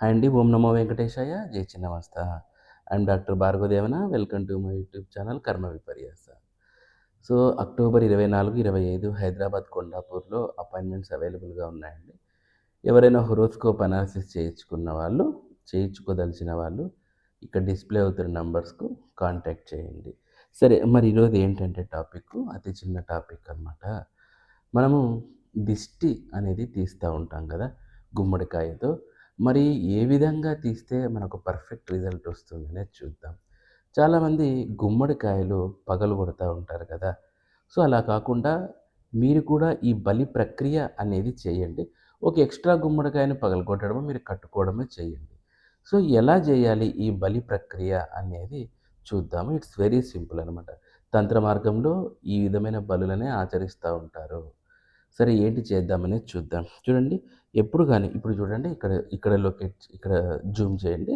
Hi అండి. ఓం నమో వెంకటేశాయ. జై Chinnamasta I'm doctor Bhargavadevana. Welcome to my YouTube channel Karma Viparyasa. So October ఇరవై నాలుగు ఇరవై ఐదు హైదరాబాద్ కొండాపూర్లో అపాయింట్మెంట్స్ అవైలబుల్గా ఉన్నాయండి. ఎవరైనా హొరోస్కోప్ అనాలిసిస్ చేయించుకున్న వాళ్ళు చేయించుకోదలిచిన వాళ్ళు ఇక్కడ డిస్ప్లే అవుతున్న నంబర్స్కు కాంటాక్ట్ చేయండి. సరే మరి ఈరోజు ఏంటంటే టాపిక్ అతి చిన్న టాపిక్ అనమాట మనము దిష్టి అనేది తీస్తూ ఉంటాం కదా గుమ్మడికాయతో. మరి ఏ విధంగా తీస్తే మనకు పర్ఫెక్ట్ రిజల్ట్ వస్తుంది అనేది చూద్దాం. చాలామంది గుమ్మడికాయలు పగలు కొడతా ఉంటారు కదా. సో అలా కాకుండా మీరు కూడా ఈ బలి ప్రక్రియ అనేది చేయండి. ఒక ఎక్స్ట్రా గుమ్మడికాయను పగలగొట్టడమో మీరు కట్టుకోవడమే చేయండి. సో ఎలా చేయాలి ఈ బలి ప్రక్రియ అనేది చూద్దాము. ఇట్స్ వెరీ సింపుల్ అనమాట తంత్ర మార్గంలో ఈ విధమైన బలులనే ఆచరిస్తూ ఉంటారు. సరే ఏంటి చేద్దామనేది చూద్దాం. చూడండి ఎప్పుడు కానీ ఇప్పుడు చూడండి ఇక్కడ ఇక్కడ లొకేట్ ఇక్కడ జూమ్ చేయండి.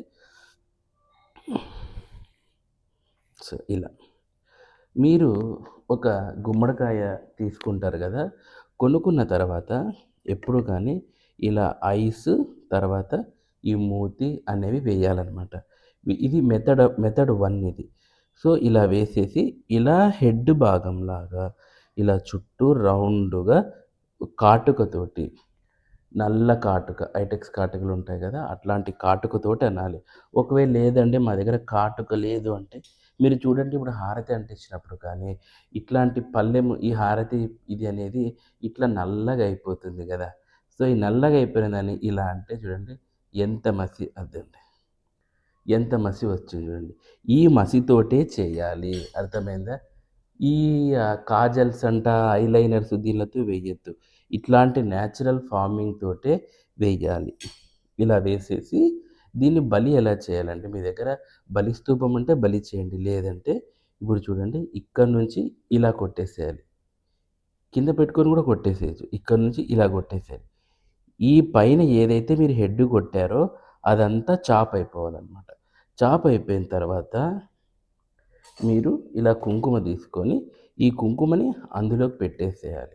సో ఇలా. మీరు ఒక గుమ్మడికాయ తీసుకుంటారు కదా కొనుక్కున్న తర్వాత ఎప్పుడు కానీ ఇలా ఐస్ తర్వాత ఈ మూతి అనేవి వేయాలన్నమాట. ఇది మెథడ్ మెథడ్ వన్ ఇది. సో ఇలా వేసేసి ఇలా హెడ్ భాగంలాగా ఇలా చుట్టూ రౌండ్గా కాటుకతోటి నల్ల కాటుక ఐటెక్స్ కాటుకలు ఉంటాయి కదా అట్లాంటి కాటుకతోటి అనాలి. ఒకవేళ లేదండి మా దగ్గర కాటుక లేదు అంటే మీరు చూడండి ఇప్పుడు హారతి అంటించినప్పుడు కానీ ఇట్లాంటి పల్లెము ఈ హారతి ఇది అనేది ఇట్లా నల్లగా అయిపోతుంది కదా. సో ఈ నల్లగా అయిపోయిన దాన్ని ఇలా అంటే చూడండి ఎంత మసి అదండి ఎంత మసి వచ్చింది చూడండి. ఈ మసితోటే చేయాలి. అర్థమైందా? ఈ కాజల్స్ అంట ఐలైనర్స్ దీనిలతో వేయొద్దు. ఇట్లాంటి న్యాచురల్ ఫార్మింగ్ తోటే వేయాలి. ఇలా వేసేసి దీన్ని బలి ఎలా చేయాలంటే మీ దగ్గర బలి స్తూపం అంటే బలి చేయండి లేదంటే ఇప్పుడు చూడండి ఇక్కడ నుంచి ఇలా కొట్టేసేయాలి. కింద పెట్టుకొని కూడా కొట్టేసేయచ్చు ఇక్కడ నుంచి ఇలా కొట్టేసేయాలి. ఈ పైన ఏదైతే మీరు హెడ్ కొట్టారో అదంతా చాప్ అయిపోవాలన్నమాట. చాప్ అయిపోయిన తర్వాత మీరు ఇలా కుంకుమ తీసుకొని ఈ కుంకుమని అందులోకి పెట్టేసేయాలి.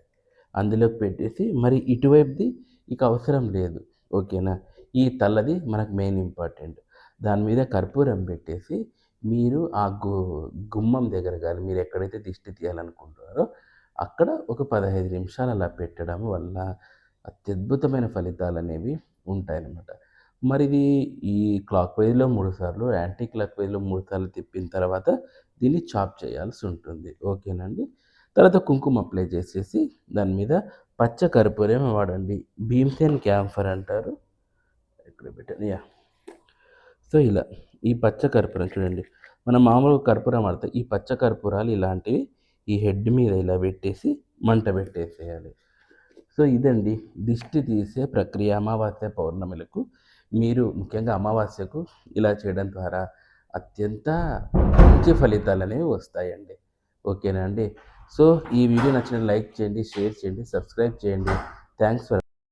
అందులోకి పెట్టేసి మరి ఇటువైపుది ఇక అవసరం లేదు ఓకేనా? ఈ తల్లది మనకు మెయిన్ ఇంపార్టెంట్ దాని మీద కర్పూరం పెట్టేసి మీరు ఆ గు గుమ్మం దగ్గర కానీ మీరు ఎక్కడైతే దిష్టి తీయాలనుకుంటున్నారో అక్కడ ఒక పదహైదు నిమిషాలు అలా పెట్టడం వల్ల అత్యద్భుతమైన ఫలితాలు అనేవి ఉంటాయన్నమాట. మరి ఇది ఈ క్లాక్ వైజ్లో మూడుసార్లు యాంటీ క్లాక్ వైజ్లో మూడు సార్లు తిప్పిన తర్వాత దీన్ని చాప్ చేయాల్సి ఉంటుంది ఓకేనండి తర్వాత కుంకుమ అప్లై చేసేసి దాని మీద పచ్చ కర్పూరం వాడండి. భీమ్సేన్ క్యాంఫర్ అంటారు. ఇక్కడ పెట్టండి. యా. సో ఇలా ఈ పచ్చ కర్పూరం చూడండి. మనం మామూలుగా కర్పూరం వాడతాం ఈ పచ్చ కర్పూరాలు ఇలాంటివి ఈ హెడ్ మీద ఇలా పెట్టేసి మంట పెట్టేసేయాలి. సో ఇదండి. దిష్టి తీసే ప్రక్రియ అమావాస్య పౌర్ణమిలకు మీరు ముఖ్యంగా అమావాస్యకు ఇలా చేయడం ద్వారా అత్యంత మంచి ఫలితాలు అనేవి వస్తాయండి. ఓకేనా అండి? సో ఈ వీడియో నచ్చిన లైక్ చేయండి షేర్ చేయండి సబ్స్క్రైబ్ చేయండి. Thanks for